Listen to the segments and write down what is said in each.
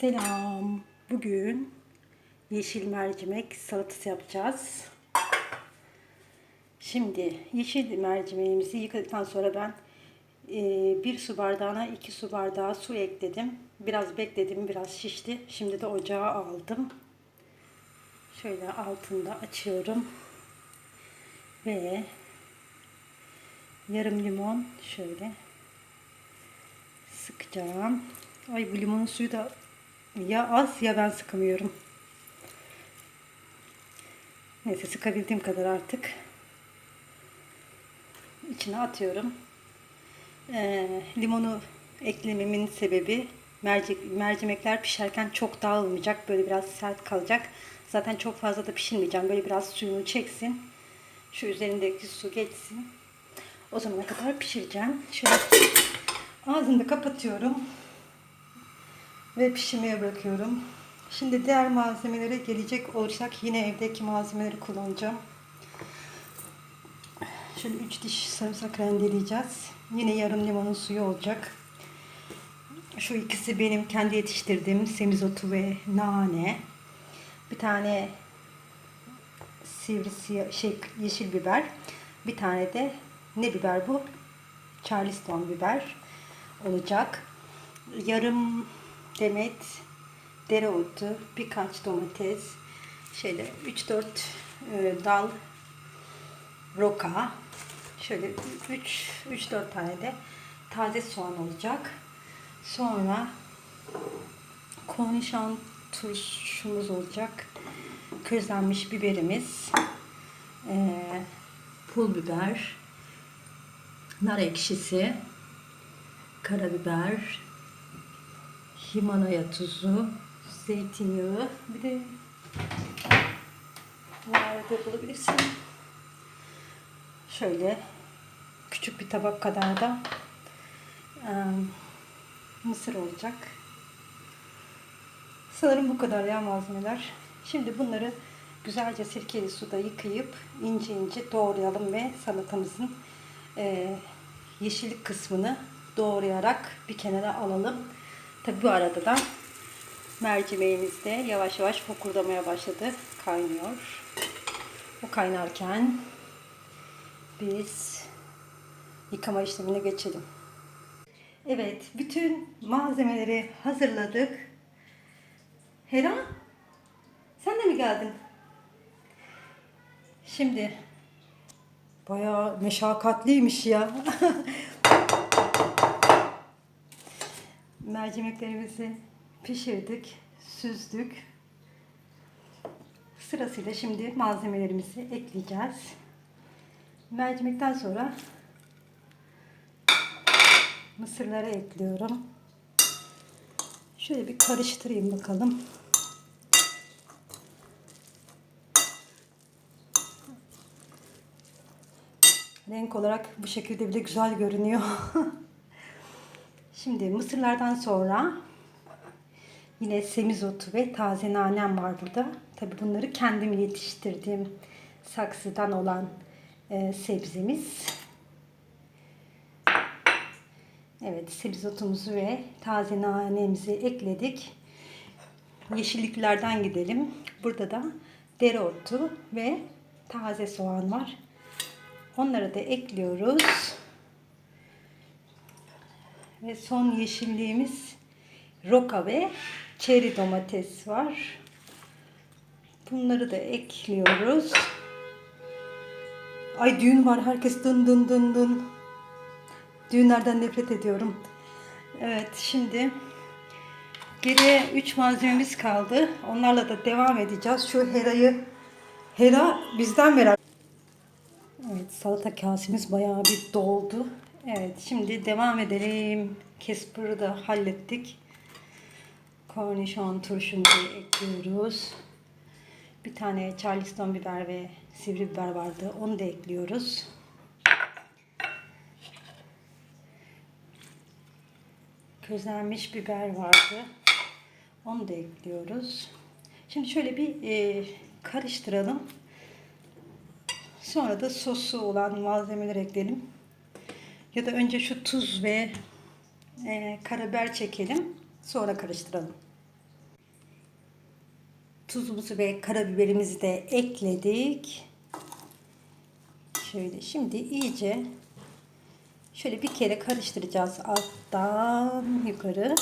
Selam. Bugün yeşil mercimek salatası yapacağız. Şimdi yeşil mercimeğimizi yıkadıktan sonra ben e, bir su bardağına iki su bardağı su ekledim. Biraz bekledim, biraz şişti. Şimdi de ocağa aldım. Şöyle altında açıyorum. Ve yarım limon şöyle sıkacağım. Ay bu limonun suyu da ya az ya ben sıkamıyorum. Neyse sıkabildiğim kadar artık. İçine atıyorum. Ee, limonu eklememin sebebi mercek, mercimekler pişerken çok dağılmayacak. Böyle biraz sert kalacak. Zaten çok fazla da pişirmeyeceğim. Böyle biraz suyunu çeksin. Şu üzerindeki su geçsin. O zamana kadar pişireceğim. Şöyle ağzını da kapatıyorum ve pişirmeye bırakıyorum. Şimdi diğer malzemelere gelecek olursak yine evdeki malzemeleri kullanacağım. Şöyle 3 diş sarımsak rendeleyeceğiz. Yine yarım limonun suyu olacak. Şu ikisi benim kendi yetiştirdiğim semizotu ve nane. Bir tane sivri şey, yeşil biber. Bir tane de ne biber bu? Charleston biber olacak. Yarım demet dereotu, birkaç domates, şöyle 3-4 e, dal roka, şöyle 3 3-4 tane de taze soğan olacak. Sonra kornişon turşumuz olacak. Közlenmiş biberimiz, e, pul biber, nar ekşisi, karabiber, Himalaya tuzu, zeytinyağı, bir de nerede bulabilirsin? Şöyle küçük bir tabak kadar da mısır olacak. Sanırım bu kadar ya malzemeler. Şimdi bunları güzelce sirkeli suda yıkayıp ince ince doğrayalım ve salatamızın e, yeşillik kısmını doğrayarak bir kenara alalım. Tabi bu arada da mercimeğimiz de yavaş yavaş fokurdamaya başladı. Kaynıyor. O kaynarken biz yıkama işlemine geçelim. Evet, bütün malzemeleri hazırladık. Hera, sen de mi geldin? Şimdi bayağı meşakkatliymiş ya. mercimeklerimizi pişirdik, süzdük. Sırasıyla şimdi malzemelerimizi ekleyeceğiz. Mercimekten sonra mısırları ekliyorum. Şöyle bir karıştırayım bakalım. Renk olarak bu şekilde bile güzel görünüyor. Şimdi mısırlardan sonra yine semizotu ve taze nanem var burada. Tabi bunları kendim yetiştirdiğim saksıdan olan e, sebzemiz. Evet semizotumuzu ve taze nanemizi ekledik. Yeşilliklerden gidelim. Burada da dereotu ve taze soğan var. Onları da ekliyoruz. Ve son yeşilliğimiz roka ve çeri domates var. Bunları da ekliyoruz. Ay düğün var. Herkes dın dın dın dın. Düğünlerden nefret ediyorum. Evet şimdi geriye 3 malzememiz kaldı. Onlarla da devam edeceğiz. Şu Hera'yı Hera bizden ver. Evet salata kasemiz bayağı bir doldu. Evet şimdi devam edelim. Casper'ı da hallettik. Kornişon turşumuzu ekliyoruz. Bir tane charleston biber ve sivri biber vardı. Onu da ekliyoruz. Közlenmiş biber vardı. Onu da ekliyoruz. Şimdi şöyle bir e, karıştıralım. Sonra da sosu olan malzemeleri ekleyelim. Ya da önce şu tuz ve e, karabiber çekelim. Sonra karıştıralım. Tuzumuzu ve karabiberimizi de ekledik. Şöyle şimdi iyice şöyle bir kere karıştıracağız alttan yukarı.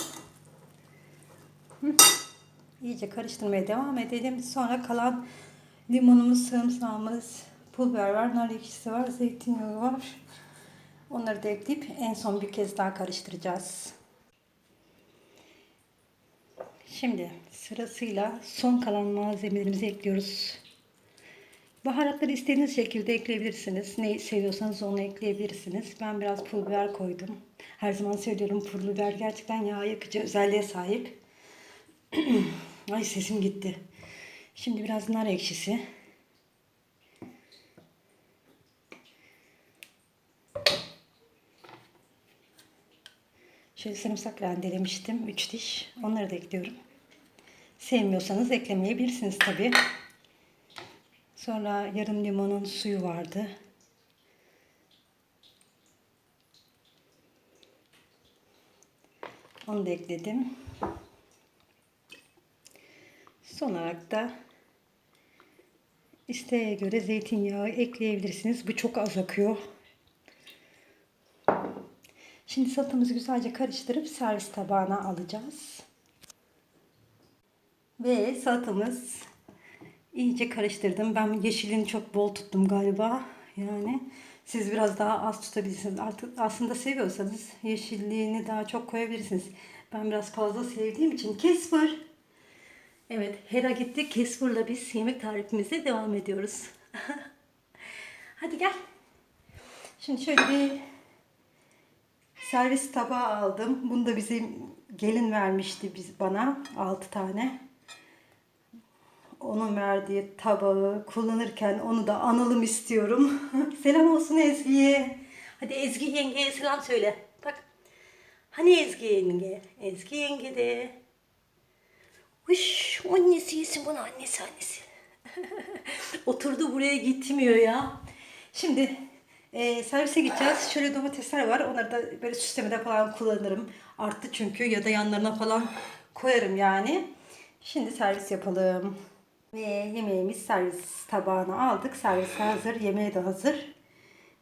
İyice karıştırmaya devam edelim. Sonra kalan limonumuz, sarımsağımız, pul biber var, nar ekşisi var, zeytinyağı var. Onları da ekleyip en son bir kez daha karıştıracağız. Şimdi sırasıyla son kalan malzemelerimizi ekliyoruz. Baharatları istediğiniz şekilde ekleyebilirsiniz. Neyi seviyorsanız onu ekleyebilirsiniz. Ben biraz pul biber koydum. Her zaman söylüyorum pul biber gerçekten yağ yakıcı özelliğe sahip. Ay sesim gitti. Şimdi biraz nar ekşisi. Şöyle sarımsak rendelemiştim. 3 diş. Onları da ekliyorum. Sevmiyorsanız eklemeyebilirsiniz tabi. Sonra yarım limonun suyu vardı. Onu da ekledim. Son olarak da isteğe göre zeytinyağı ekleyebilirsiniz. Bu çok az akıyor. Şimdi salatamızı güzelce karıştırıp servis tabağına alacağız. Ve salatamız iyice karıştırdım. Ben yeşilini çok bol tuttum galiba. Yani siz biraz daha az tutabilirsiniz. Artık aslında seviyorsanız yeşilliğini daha çok koyabilirsiniz. Ben biraz fazla sevdiğim için Kesper. Evet, Hera gitti. Kesper'la biz yemek tarifimize devam ediyoruz. Hadi gel. Şimdi şöyle bir servis tabağı aldım. Bunu da bizim gelin vermişti biz bana 6 tane. Onun verdiği tabağı kullanırken onu da analım istiyorum. selam olsun Ezgi'ye. Hadi Ezgi yengeye selam söyle. Bak. Hani Ezgi yenge? Ezgi yenge de. Uş, annesi yesin bunu annesi annesi. Oturdu buraya gitmiyor ya. Şimdi e, servise gideceğiz. Şöyle domatesler var. Onları da böyle süslemede falan kullanırım. Arttı çünkü ya da yanlarına falan koyarım yani. Şimdi servis yapalım. Ve yemeğimiz servis tabağına aldık. Servis hazır. Yemeğe de hazır.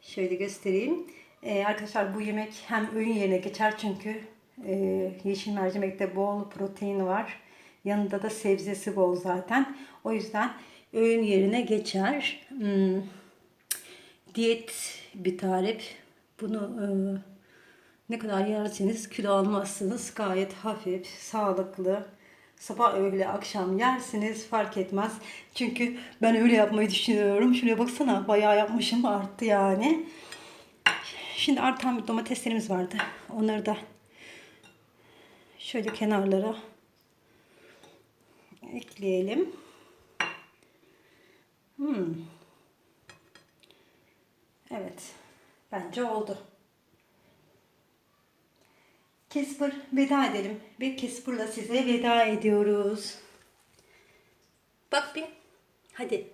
Şöyle göstereyim. Ee, arkadaşlar bu yemek hem öğün yerine geçer çünkü e, yeşil mercimekte bol protein var. Yanında da sebzesi bol zaten. O yüzden öğün yerine geçer. Hmm, diyet bir tarif. Bunu e, ne kadar yerseniz kilo almazsınız. Gayet hafif, sağlıklı. Sabah öğle akşam yersiniz fark etmez. Çünkü ben öyle yapmayı düşünüyorum. Şuraya baksana bayağı yapmışım arttı yani. Şimdi artan bir domateslerimiz vardı. Onları da şöyle kenarlara ekleyelim. Hmm. Evet. Bence oldu. Kesper veda edelim. Ve Kesper'la size veda ediyoruz. Bak bir. Hadi.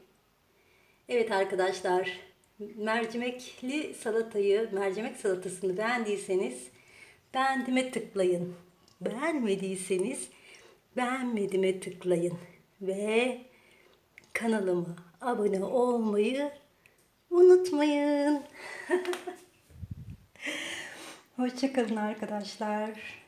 Evet arkadaşlar. Mercimekli salatayı, mercimek salatasını beğendiyseniz beğendime tıklayın. Beğenmediyseniz beğenmedime tıklayın. Ve kanalıma abone olmayı unutmayın. Hoşçakalın arkadaşlar.